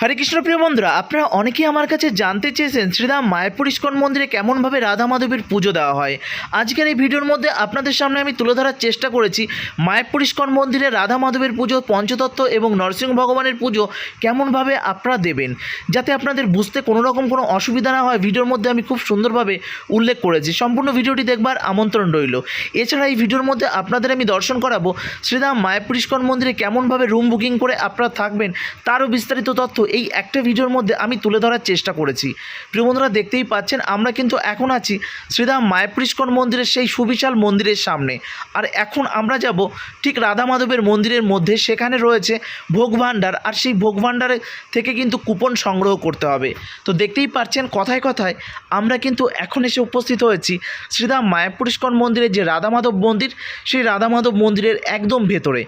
হরে কৃষ্ণ প্রিয় বন্ধুরা, আপনারা অনেকেই আমার কাছে জানতে চেয়েছেন শ্রীরাম মায়াপুর ইস্কন মন্দিরে কেমনভাবে রাধা মাধবের পুজো দেওয়া হয়। আজকের এই ভিডিওর মধ্যে আপনাদের সামনে আমি তুলে ধরার চেষ্টা করেছি মায়াপুর ইস্কন মন্দিরে রাধা মাধবের পুজো, পঞ্চতত্ত্ব এবং নরসিংহ ভগবানের পুজো কেমনভাবে আপনারা দেবেন, যাতে আপনাদের বুঝতে কোনো রকম কোনো অসুবিধা না হয়। ভিডিওর মধ্যে আমি খুব সুন্দরভাবে উল্লেখ করেছি। সম্পূর্ণ ভিডিওটি দেখবার আমন্ত্রণ রইল। এছাড়া এই ভিডিওর মধ্যে আপনাদের আমি দর্শন করাবো শ্রীরাম মায়াপুর ইস্কন মন্দিরে কেমনভাবে রুম বুকিং করে আপনারা থাকবেন, তারও বিস্তারিত তথ্য এই একটা ভিডিওর মধ্যে আমি তুলে ধরার চেষ্টা করেছি। প্রিয় বন্ধুরা, দেখতেই পাচ্ছেন, আমরা কিন্তু এখন আছি শ্রীধাম মায়াপুর ইস্কন মন্দিরের সেই সুবিশাল মন্দিরের সামনে। আর এখন আমরা যাব ঠিক রাধা মাধবের মন্দিরের মধ্যে, সেখানে রয়েছে ভোগ ভাণ্ডার। আর সেই ভোগ ভাণ্ডারে থেকে কিন্তু কুপন সংগ্রহ করতে হবে। তো দেখতেই পাচ্ছেন, কথায় কথায় আমরা কিন্তু এখন এসে উপস্থিত হয়েছি শ্রীধাম মায়াপুর ইস্কন মন্দিরের যে রাধা মাধব মন্দির, সেই রাধা মাধব মন্দিরের একদম ভেতরে।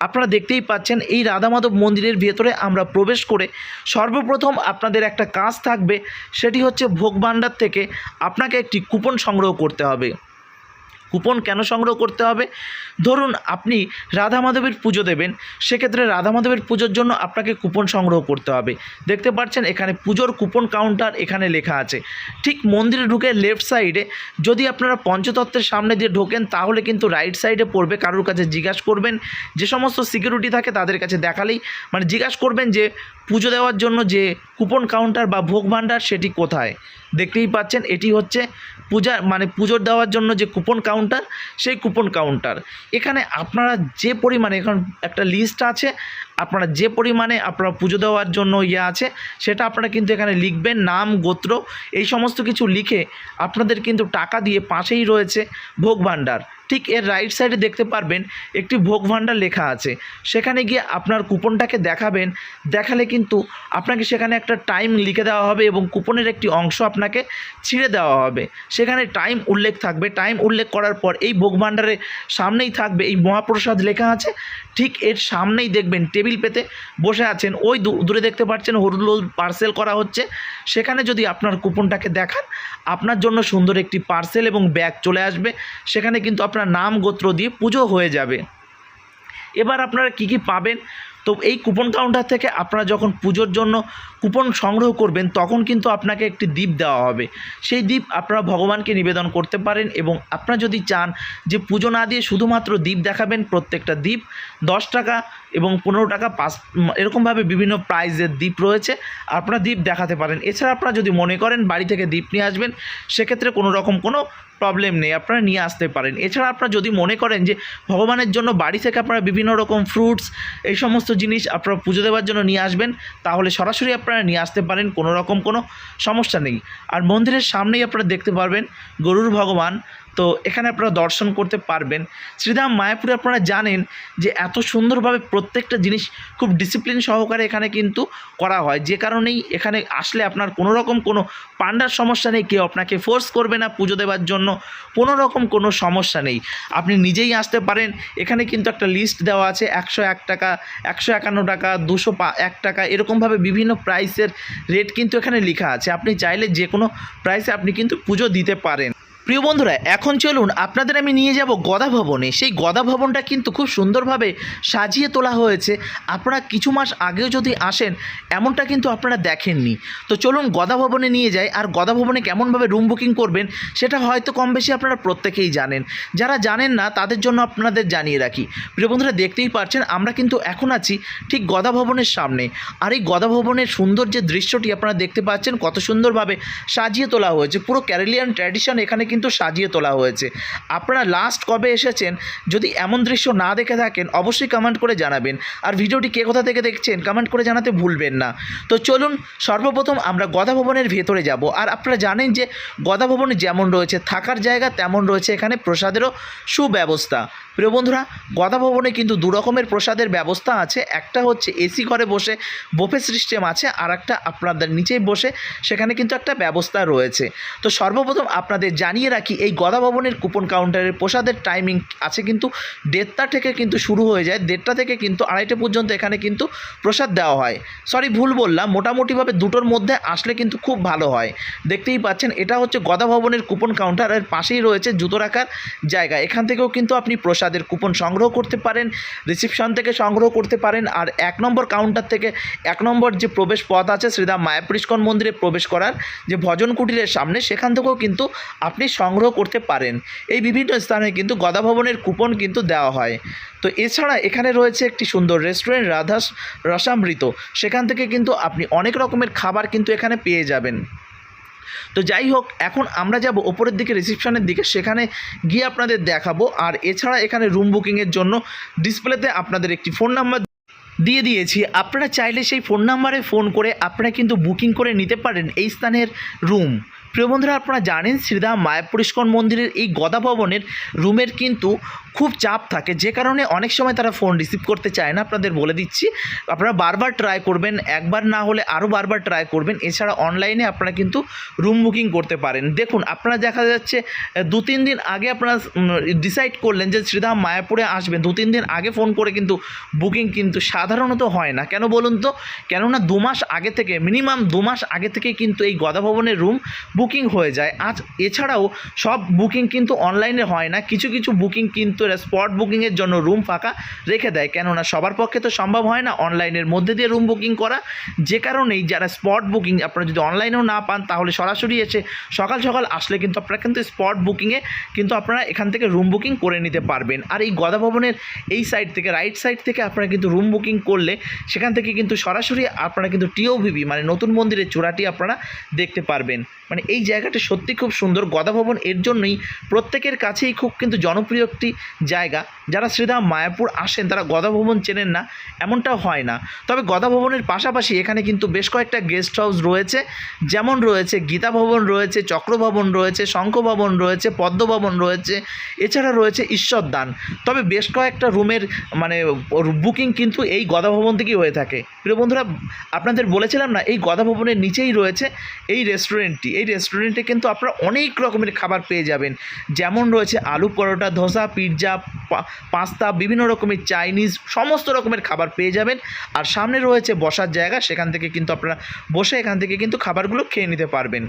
আপনারা দেখতেই পাচ্ছেন এই রাধা মাধব মন্দিরের ভেতরে আমরা প্রবেশ করে সর্বপ্রথম আপনাদের একটা কাজ থাকবে, সেটি হচ্ছে ভোগ ভাণ্ডার থেকে আপনাকে একটি কুপন সংগ্রহ করতে হবে। কুপন কেন সংগ্রহ করতে হবে? ধরুন আপনি রাধা মাধবের পুজো দেবেন, সেক্ষেত্রে রাধা মাধবের পুজোর জন্য আপনাকে কুপন সংগ্রহ করতে হবে। দেখতে পাচ্ছেন এখানে পুজোর কুপন কাউন্টার এখানে লেখা আছে। ঠিক মন্দিরে ঢুকে লেফট সাইডে যদি আপনারা পঞ্চতত্ত্বের সামনে দিয়ে ঢোকেন, তাহলে কিন্তু রাইট সাইডে পড়বে, কারোর কাছে জিজ্ঞাসা করবেন, যে সমস্ত সিকিউরিটি থাকে তাদের কাছে দেখালেই। মানে জিজ্ঞাসা করবেন যে পুজো দেওয়ার জন্য যে কুপন কাউন্টার বা ভোগ ভাণ্ডার সেটি কোথায়? দেখতেই পাচ্ছেন, এটি হচ্ছে পূজা মানে পুজোর দেওয়ার জন্য যে কুপন কাউন্টার সেই কুপন কাউন্টার এখানে আপনারা যে পরিমাণে, এখন একটা লিস্ট আছে, আপনারা যে পরিমাণে আপনারা পুজো দেওয়ার জন্য ইয়ে আছে, সেটা আপনারা কিন্তু এখানে লিখবেন, নাম, গোত্র, এই সমস্ত কিছু লিখে আপনাদের কিন্তু টাকা দিয়ে পাশেই রয়েছে ভোগ ভাণ্ডার। ঠিক এর রাইট সাইডে দেখতে পারবেন একটি ভোগ ভাণ্ডার লেখা আছে। সেখানে গিয়ে আপনার কুপনটাকে দেখাবেন। দেখালে কিন্তু আপনাকে সেখানে একটা টাইম লিখে দেওয়া হবে এবং কুপনের একটি অংশ আপনাকে ছিঁড়ে দেওয়া হবে। সেখানে টাইম উল্লেখ থাকবে। টাইম উল্লেখ করার পর এই ভোগ ভাণ্ডারের সামনেই থাকবে এই মহাপ্রসাদ লেখা আছে। ঠিক এর সামনেই দেখবেন টেবিল পেতে বসে আছেন। ওই দূরে দেখতে পাচ্ছেন হলুদ পার্সেল করা হচ্ছে। সেখানে যদি আপনার কুপনটাকে দেখান আপনার জন্য সুন্দর একটি পার্সেল এবং ব্যাগ চলে আসবে। সেখানে কিন্তু আপনার নাম, গোত্র দিয়ে পুজো হয়ে যাবে। এবার আপনারা কি কি পাবেন? তো এই কুপন কাউন্টার থেকে আপনারা যখন পুজোর জন্য কুপন সংগ্রহ করবেন, তখন কিন্তু আপনাকে একটি দ্বীপ দেওয়া হবে। সেই দ্বীপ আপনারা ভগবানকে নিবেদন করতে পারেন এবং আপনারা যদি চান যে পুজো না দিয়ে শুধুমাত্র দ্বীপ দেখাবেন, প্রত্যেকটা দ্বীপ দশ টাকা এবং পনেরো টাকা পাঁচ এরকমভাবে বিভিন্ন প্রাইজের দ্বীপ রয়েছে। আপনারা দ্বীপ দেখাতে পারেন। এছাড়া আপনারা যদি মনে করেন বাড়ি থেকে দ্বীপ নিয়ে আসবেন, সেক্ষেত্রে কোনো রকম কোনো প্রবলেম নেই। আপনারা নিয়ে আসতে পারেন। এছাড়া আপনারা যদি মনে করেন যে ভগবানের জন্য বাড়ি থেকে আপনারা বিভিন্ন রকম ফ্রুটস এই সমস্ত জিনিস আপনারা পুজো দেওয়ার জন্য নিয়ে আসবেন, তাহলে সরাসরি আপনারা নিয়ে আসতে পারেন, কোনো রকম কোনো সমস্যা নেই। আর মন্দিরের সামনেই আপনারা দেখতে পারবেন গরুর ভগবান তো এখানে আপনারা দর্শন করতে পারবেন। শ্রীধাম মায়াপুরে আপনারা জানেন যে এত সুন্দরভাবে প্রত্যেকটা জিনিস খুব ডিসিপ্লিন সহকারে এখানে কিন্তু করা হয়। যে কারণেই এখানে আসলে আপনার কোনো রকম কোনো পান্ডার সমস্যা নেই, কেউ আপনাকে ফোর্স করবে না পুজো দেওয়ার জন্য কোনো রকম কোনো সমস্যা নেই। আপনি নিজেই আসতে পারেন। এখানে কিন্তু একটা লিস্ট দেওয়া আছে, একশো এক টাকা, একশো একান্ন টাকা, দুশো এক টাকা, এরকমভাবে বিভিন্ন প্রাইসের রেট কিন্তু এখানে লেখা আছে। আপনি চাইলে যে কোনো প্রাইসে আপনি কিন্তু পুজো দিতে পারেন। প্রিয় বন্ধুরা, এখন চলুন আপনাদের আমি নিয়ে যাব গদা ভবনে। সেই গদা ভবনটা কিন্তু খুব সুন্দরভাবে সাজিয়ে তোলা হয়েছে। আপনারা কিছু মাস আগেও যদি আসেন, এমনটা কিন্তু আপনারা দেখেননি। তো চলুন গদা ভবনে নিয়ে যাই। আর গদা ভবনে কেমনভাবে রুম বুকিং করবেন, সেটা হয়তো কম বেশি আপনারা প্রত্যেকেই জানেন। যারা জানেন না, তাদের জন্য আপনাদের জানিয়ে রাখি। প্রিয় বন্ধুরা, দেখতেই পাচ্ছেন, আমরা কিন্তু এখন আছি ঠিক গদা ভবনের সামনে। আর এই গদা ভবনের সুন্দর যে দৃশ্যটি আপনারা দেখতে পাচ্ছেন, কত সুন্দরভাবে সাজিয়ে তোলা হয়েছে। পুরো ক্যারেলিয়ান ট্র্যাডিশন এখানে কিন্তু সাজিয়ে তোলা হয়েছে। আপনারা লাস্ট কবে এসেছেন, যদি এমন দৃশ্য না দেখে থাকেন, অবশ্যই কমেন্ট করে জানাবেন। আর ভিডিওটি কে কোথা থেকে দেখছেন কমেন্ট করে জানাতে ভুলবেন না। তো চলুন, সর্বপ্রথম আমরা গদা ভবনের ভেতরে যাব। আর আপনারা জানেন যে গদা ভবনে যেমন রয়েছে, থাকার জায়গা তেমন রয়েছে এখানে, প্রসাদেরও সুব্যবস্থা। প্রিয় বন্ধুরা গদা ভবনে কিন্তু দু রকমের প্রসাদের ব্যবস্থা আছে। একটা হচ্ছে এসি ঘরে বসে বোফে সিস্টেম আছে আর একটা আপনাদের নিচেই বসে সেখানে কিন্তু একটা ব্যবস্থা রয়েছে। তো সর্বপ্রথম আপনাদের জানিয়ে জানিয়ে রাখি, এই গদা ভবনের কুপন কাউন্টারের প্রসাদের টাইমিং আছে কিন্তু দেড়টা থেকে কিন্তু শুরু হয়ে যায়, দেড়টা থেকে কিন্তু আড়াইটা পর্যন্ত এখানে কিন্তু প্রসাদ দেওয়া হয়। সরি ভুল বললাম, মোটামুটিভাবে দুটোর মধ্যে আসলে কিন্তু খুব ভালো হয়। দেখতেই পাচ্ছেন, এটা হচ্ছে গদা ভবনের কুপন কাউন্টার এর পাশেই রয়েছে জুতো রাখার জায়গা। এখান থেকেও কিন্তু আপনি প্রসাদের কুপন সংগ্রহ করতে পারেন রিসিপশন থেকে সংগ্রহ করতে পারেন, আর এক নম্বর কাউন্টার থেকে এক নম্বর যে প্রবেশ পথ আছে শ্রীরাম মায়াপুরিষ্কন মন্দিরে প্রবেশ করার যে ভজন কুটিরের সামনে, সেখান থেকেও কিন্তু আপনি সংগ্রহ করতে পারেন। এই বিভিন্ন স্থানে কিন্তু গদা ভবনের কুপন কিন্তু দেওয়া হয়। তো এছাড়া এখানে রয়েছে একটি সুন্দর রেস্টুরেন্ট রাধা রসামৃত। সেখান থেকে কিন্তু আপনি অনেক রকমের খাবার কিন্তু এখানে পেয়ে যাবেন। তো যাই হোক, এখন আমরা যাব ওপরের দিকে রিসিপশনের দিকে। সেখানে গিয়ে আপনাদের দেখাবো। আর এছাড়া এখানে রুম বুকিংয়ের জন্য ডিসপ্লেতে আপনাদের একটি ফোন নাম্বার দিয়ে দিয়েছি। আপনারা চাইলে সেই ফোন নাম্বারে ফোন করে আপনারা কিন্তু বুকিং করে নিতে পারেন এই স্থানের রুম প্রিয় বন্ধুরা আপনারা জানেন শ্রীধাম মায়াপুরিষ্কন মন্দিরের এই গদা ভবনের রুমের কিন্তু খুব চাপ থাকে। যে কারণে অনেক সময় তারা ফোন রিসিভ করতে চায় না। আপনাদের বলে দিচ্ছি, আপনারা বারবার ট্রাই করবেন, একবার না হলে আরও বারবার ট্রাই করবেন। এছাড়া অনলাইনে আপনারা কিন্তু রুম বুকিং করতে পারেন। দেখুন, আপনারা দেখা যাচ্ছে দু, তিন দিন আগে আপনারা ডিসাইড করলেন যে শ্রীধাম মায়াপুরে আসবেন। দু, তিন দিন আগে ফোন করে কিন্তু বুকিং কিন্তু সাধারণত হয় না। কেন বলুন তো? কেননা দু মাস আগে থেকে মিনিমাম দু মাস আগে থেকে কিন্তু এই গদা ভবনের রুম বুকিং হয়ে যায়। আজ এছাড়াও সব বুকিং কিন্তু অনলাইনে হয় না। কিছু কিছু বুকিং কিন্তু স্পট বুকিংয়ের জন্য রুম ফাঁকা রেখে দেয়। কেননা সবার পক্ষে তো সম্ভব হয় না অনলাইনের মধ্যে দিয়ে রুম বুকিং করা। যে কারণেই যারা স্পট বুকিং আপনারা যদি অনলাইনেও না পান, তাহলে সরাসরি এসে সকাল সকাল আসলে কিন্তু আপনারা কিন্তু স্পট বুকিংয়ে কিন্তু আপনারা এখান থেকে রুম বুকিং করে নিতে পারবেন। আর এই গদা ভবনের এই সাইড থেকে রাইট সাইড থেকে আপনারা কিন্তু রুম বুকিং করলে সেখান থেকে কিন্তু সরাসরি আপনারা কিন্তু টিওভিভি মানে নতুন মন্দিরের চূড়াটি আপনারা দেখতে পারবেন। মানে এই জায়গাটি সত্যি খুব সুন্দর। গদা ভবন এর জন্যই প্রত্যেকের কাছেই খুব কিন্তু জনপ্রিয় একটি জায়গা যারা শ্রীধাম মায়াপুর আসেন, তারা গদা ভবন চেনেন না এমনটাও হয় না। তবে গদা ভবনের পাশাপাশি এখানে কিন্তু বেশ কয়েকটা গেস্ট হাউস রয়েছে। যেমন রয়েছে গীতা ভবন রয়েছে, চক্রভবন রয়েছে শঙ্খ ভবন রয়েছে, পদ্মভবন রয়েছে, এছাড়া রয়েছে ঈশ্বরদান। তবে বেশ কয়েকটা রুমের মানে বুকিং কিন্তু এই গদা ভবন থেকেই হয়ে থাকে। প্রিয় বন্ধুরা, আপনাদের বলেছিলাম না, এই গদা ভবনের নিচেই রয়েছে এই রেস্টুরেন্টটি এই রেস্টুরেন্টে কিন্তু আপনারা অনেক রকমের খাবার পেয়ে যাবেন। যেমন রয়েছে আলু পরোটা, ধোসা পিৎজা পাস্তা, বিভিন্ন রকমের চাইনিজ, সমস্ত রকমের খাবার পেয়ে যাবেন। আর সামনে রয়েছে বসার জায়গা, সেখান থেকে কিন্তু আপনারা বসে এখান থেকে কিন্তু খাবারগুলো খেয়ে নিতে পারবেন।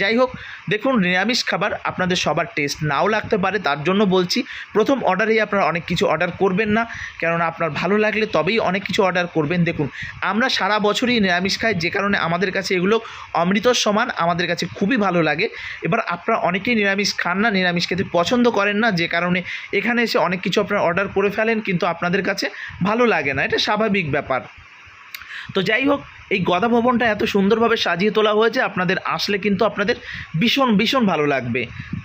যাই হোক, দেখুন নিরামিষ খাবার আপনাদের সবার টেস্ট নাও লাগতে পারে, তার জন্য বলছি, প্রথম অর্ডারেই আপনারা অনেক কিছু অর্ডার করবেন না, কেননা আপনার ভালো লাগলে তবেই অনেক কিছু অর্ডার করবেন। দেখুন, আমরা সারা বছরই নিরামিষ খাই, যে কারণে আমাদের কাছে এগুলো অমৃতর সমান, আমাদের কাছে খুবই ভালো লাগে। এবার আপনারা অনেকেই নিরামিষ খান না, নিরামিষ খেতে পছন্দ করেন না, যে কারণে এখানে এসে অনেক কিছু আপনারা অর্ডার করে ফেলেন, কিন্তু আপনাদের কাছে ভালো লাগে না। এটা স্বাভাবিক ব্যাপার। তো যাই হোক, এই গদা ভবনটা এত সুন্দরভাবে সাজিয়ে তোলা হয়েছে, আপনাদের আসলে কিন্তু আপনাদের ভীষণ ভীষণ ভালো লাগবে।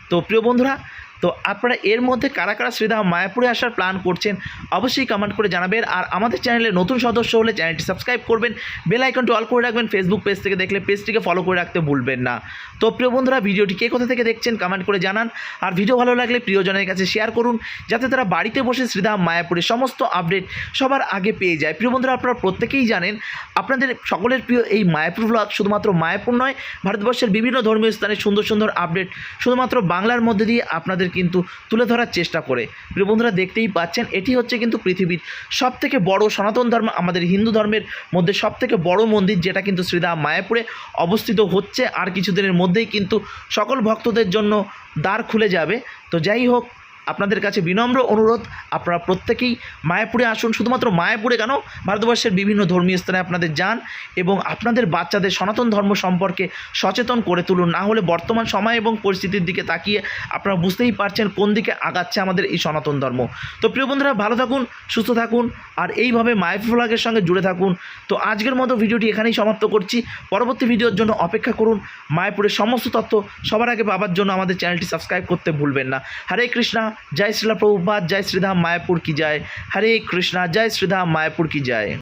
তো প্রিয় বন্ধুরা তো আপনারা এর মধ্যে কারা কারা শ্রীধাম মায়াপুরে আসার প্ল্যান করছেন, অবশ্যই কমেন্ট করে জানাবেন। আর আমাদের চ্যানেলে নতুন সদস্য হলে চ্যানেলটি সাবস্ক্রাইব করবেন বেল আইকনটি অল করে রাখবেন ফেসবুক পেজ থেকে দেখলে পেজটিকে ফলো করে রাখতে ভুলবেন না। তো প্রিয় বন্ধুরা, ভিডিওটি কে কোথা থেকে দেখছেন কমেন্ট করে জানান। আর ভিডিও ভালো লাগলে প্রিয়জনের কাছে শেয়ার করুন, যাতে তারা বাড়িতে বসে শ্রীধাম মায়াপুরের সমস্ত আপডেট সবার আগে পেয়ে যায়। প্রিয় বন্ধুরা, আপনারা প্রত্যেকেই জানেন, আপনাদের সকলের প্রিয় এই মায়াপুর ব্লগ শুধুমাত্র মায়াপুর নয়, ভারতবর্ষের বিভিন্ন ধর্মীয় স্থানে সুন্দর সুন্দর আপডেট শুধুমাত্র বাংলার মধ্যে দিয়ে আপনাদের কিন্তু তুলে ধরার চেষ্টা করে। প্রিয় বন্ধুরা, দেখতেই পাচ্ছেন, এটি হচ্ছে কিন্তু পৃথিবীর সবথেকে বড় সনাতন ধর্ম, আমাদের হিন্দু ধর্মের মধ্যে সবথেকে বড় মন্দির, যেটা কিন্তু শ্রীধাম মায়াপুরে অবস্থিত হচ্ছে। আর কিছুদিনের মধ্যেই কিন্তু সকল ভক্তদের জন্য দ্বার খুলে যাবে। তো যাই হোক আপনাদের কাছে বিনম্র অনুরোধ, আপনারা প্রত্যেকেই মায়াপুরে আসুন, শুধুমাত্র মায়াপুরে কেন? ভারতবর্ষের বিভিন্ন ধর্মীয় স্থানে আপনাদের যান এবং আপনাদের বাচ্চাদের সনাতন ধর্ম সম্পর্কে সচেতন করে তুলুন। না হলে বর্তমান সময় এবং পরিস্থিতির দিকে তাকিয়ে আপনারা বুঝতেই পারছেন কোন দিকে আগাচ্ছে আমাদের এই সনাতন ধর্ম। তো প্রিয় বন্ধুরা, ভালো থাকুন, সুস্থ থাকুন আর এইভাবে মায়াপুর ফ্লাগের সঙ্গে জুড়ে থাকুন। তো আজকের মতো ভিডিওটি এখানেই সমাপ্ত করছি। পরবর্তী ভিডিওর জন্য অপেক্ষা করুন। মায়াপুরের সমস্ত তথ্য সবার আগে পাবার জন্য আমাদের চ্যানেলটি সাবস্ক্রাইব করতে ভুলবেন না। হরে কৃষ্ণা। জয় শ্রীলা প্রভুপাত জয় শ্রীধাম মায়াপুর কি জয় হরে কৃষ্ণা জয় শ্রীধাম মায়াপুর কি জয়